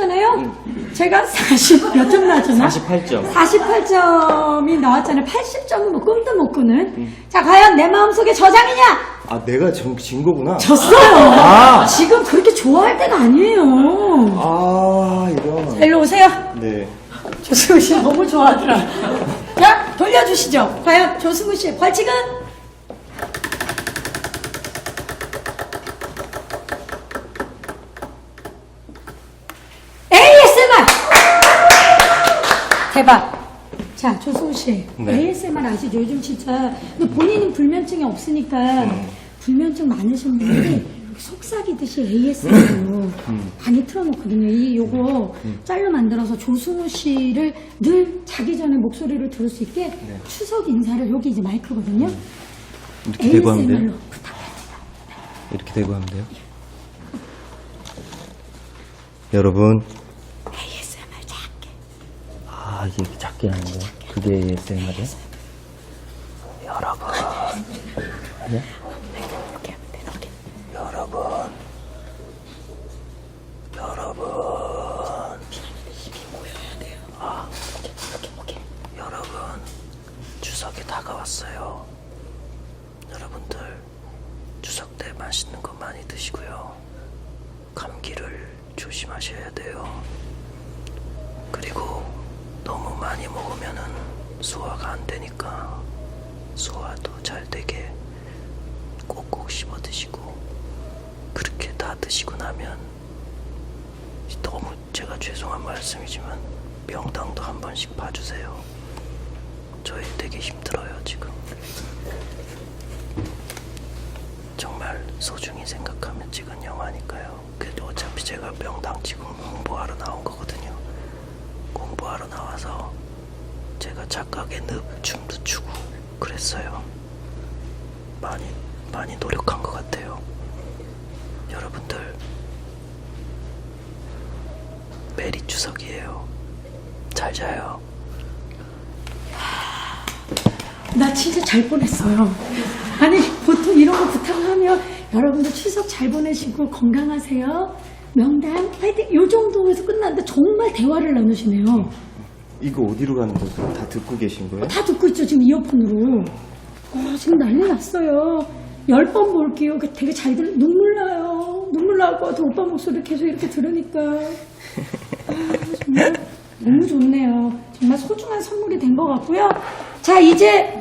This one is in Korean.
전에요. 제가 40, 몇 점 나왔잖아? 48점. 48점이 나왔잖아요. 80점은 뭐 꿈도 못 꾸는. 자, 과연 내 마음속에 저장이냐? 아, 내가 정, 진 거구나. 졌어요. 아. 지금 그렇게 좋아할 때가 아니에요. 아, 이런. 일로 오세요. 네. 조승우 씨 너무 좋아하더라. 자, 돌려주시죠. 과연 조승우 씨의 벌칙은? ASMR! 대박. 자, 조승우 씨. 네. ASMR 아시죠? 요즘 진짜. 근데 본인은 불면증이 없으니까 불면증 많으신 분들이 속삭이듯이 ASMR로 많이 틀어놓거든요. 이 요거 짤로 만들어서 조승우 씨를 늘 자기 전에 목소리를 들을 수 있게 추석 인사를 여기 이제 마이크거든요. 이렇게 대고 하면 ASMR로 돼요? 이렇게 대고 하면 돼요? 여러분. 아, 이렇게 작게 하는 거야? 그게 ASMR이야? 여러분. 아니야? 이렇게 하면 돼. 이렇게. 여러분. 여러분. 아, 여러분. 추석이 다가왔어요. 여러분들, 추석 때 맛있는 거 많이 드시고요. 감기를 조심하셔야 돼요. 그리고 너무 많이 먹으면은 소화가 안 되니까 소화도 잘 되게 꼭꼭 씹어 드시고 그렇게 다 드시고 나면 너무 제가 죄송한 말씀이지만 명당도 한 번씩 봐주세요. 저희 되게 힘들어요 지금. 정말 소중히 생각하면 찍은 영화니까요. 그래도 어차피 제가 명당 지금 홍보하러 나온 거거든요. 공부하러 나와서 제가 착각에 늪 춤도 추고 그랬어요. 많이 많이 노력한 것 같아요. 여러분들 메리 추석이에요. 잘 자요. 나 진짜 잘 보냈어요. 아니, 보통 이런 거 부탁하면 여러분들 추석 잘 보내시고 건강하세요. 명당 파이팅! 요 정도에서 끝났는데 정말 대화를 나누시네요. 이거 어디로 가는 거죠? 다 듣고 계신 거예요? 다 듣고 있죠, 지금 이어폰으로. 어, 지금 난리 났어요. 열 번 볼게요. 그 되게 잘 들, 눈물 나요. 눈물 나올 것 같아. 오빠 목소리 계속 이렇게 들으니까. 아, 정말 너무 좋네요. 정말 소중한 선물이 된 것 같고요. 자, 이제